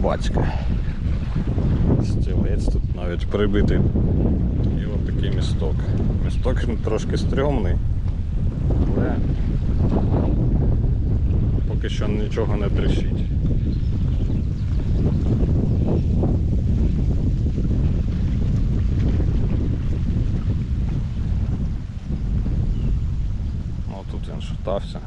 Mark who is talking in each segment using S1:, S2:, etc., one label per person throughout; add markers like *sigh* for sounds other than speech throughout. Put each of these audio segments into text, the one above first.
S1: рибацька. Стілець тут навіть прибитий. І от такий місток. Місток трошки стрьомний, але поки що нічого не тріщить. Ну тут він шатався.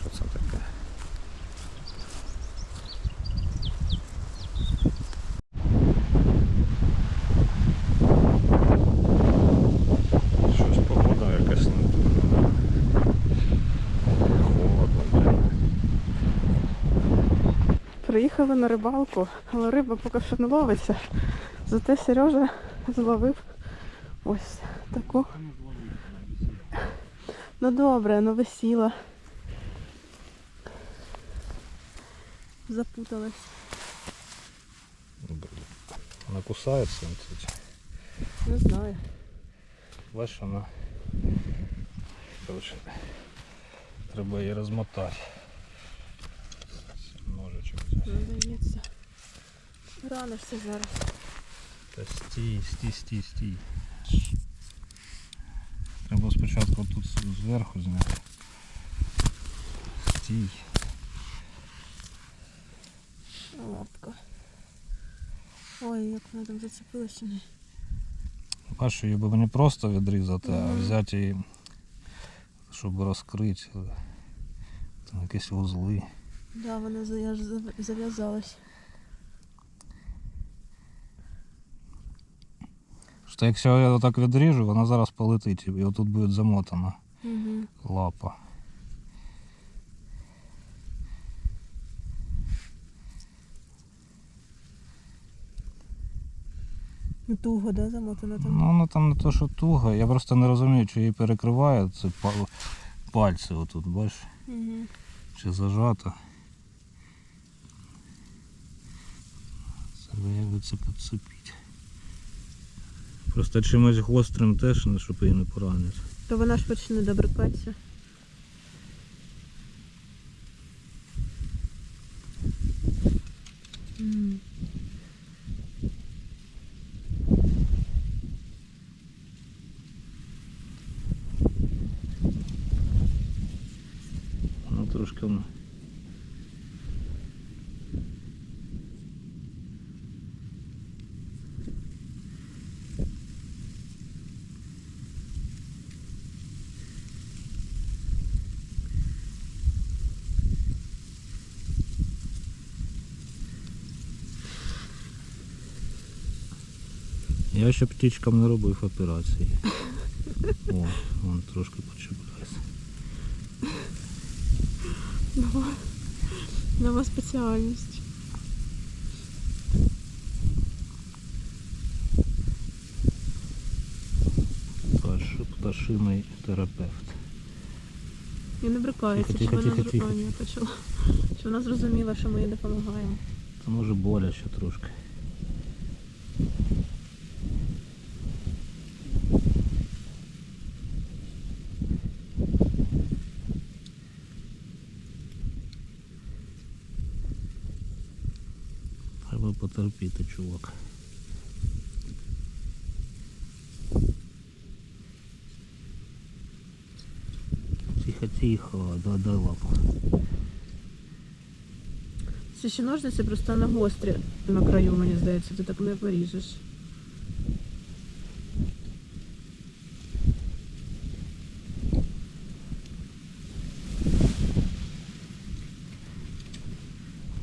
S1: Що це таке? Щось погода якась не дуже. Холодно, блін.
S2: Приїхали на рибалку, але риба поки що не ловиться. Зате Сережа зловив ось таку. Ну добре, ну висіла. Запуталась.
S1: Вона кусається тут.
S2: Не знаю.
S1: Бачиш, вона. Короче, треба її розмотати.
S2: Не. Ранишся зараз.
S1: Та стій, стій, стій, стій. Треба спочатку тут зверху зняти. Стій.
S2: Лапка. Ой, як вона там зацепилася.
S1: Бачу, її би не просто відрізати, а взяти її, щоб розкрити. Там якісь вузли.
S2: Да, вона зав'язалась.
S1: Що якщо я отак відріжу, вона зараз полетить і отут буде замотана
S2: Угу.
S1: лапа.
S2: Туго, да, замотана там?
S1: Ну, воно там не то, що туго. Я просто не розумію, чи її перекриває це пальці отут, бачиш,
S2: Угу.
S1: чи зажато. Це це підцепити. Просто чимось гострим теж, не щоб її не поранити.
S2: То вона ж почне добрикатися.
S1: Ну трошки Я ще птічкам не робив операції. *laughs* О, вон трошки почепляється.
S2: Нова, нова спеціальність.
S1: Пташиний терапевт.
S2: І не брикається,
S1: тихо,
S2: вона
S1: тихо, тихо.
S2: почала. Чи вона зрозуміла, що ми їй допомагаємо.
S1: Та може боляче трошки. Треба потерпіти, чувак. Тихо, тихо, дай, дай лапу.
S2: Це ще ножниці просто на гострі на краю, мені здається, ти так не поріжеш.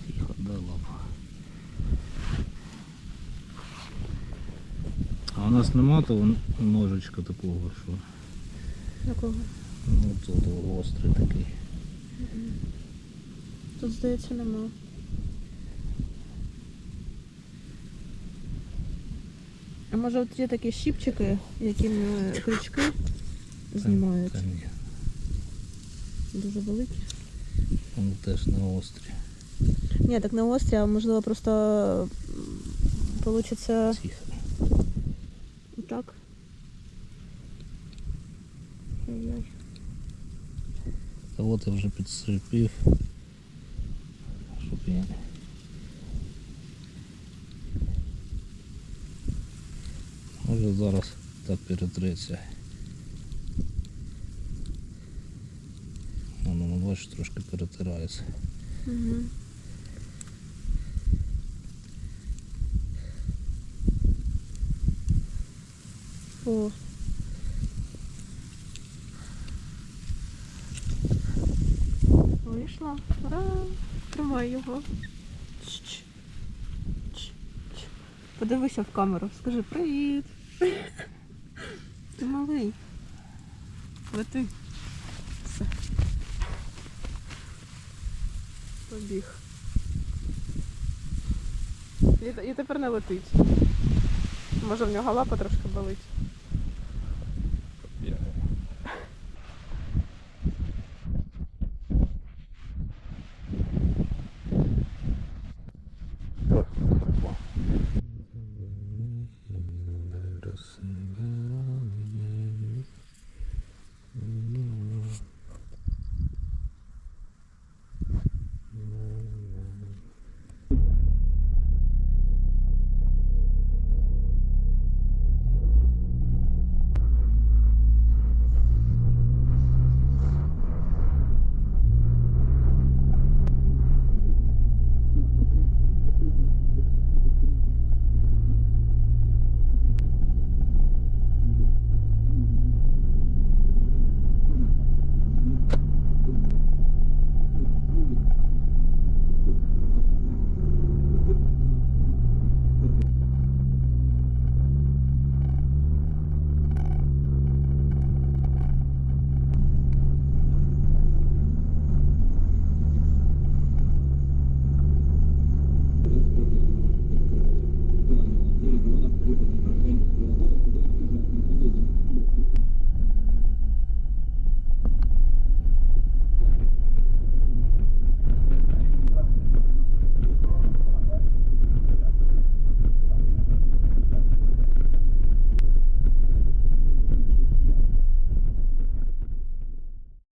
S1: Тихо, дай лапу. А у нас нема того ножичка такого, що
S2: Якого?
S1: ну, тут гострий такий.
S2: Тут, здається, нема. А може от є такі щіпчики, якими крючки знімають?
S1: Та ні.
S2: Дуже великі.
S1: Вони теж не острі.
S2: Ні, так не острі, а можливо просто получиться
S1: Тихо.
S2: так. Ой-ой.
S1: Та от я вже підсипів. Щоб я... Може зараз так перетреться. Воно, ну, бачиш, трошки перетирається.
S2: Угу. О. Вийшла. Ура! Тримай його. Чч. Чч. Чч. Подивися в камеру, скажи привіт. Ти малий. Лети. Все. Побіг. І тепер не летить. Може в нього лапа трошки болить.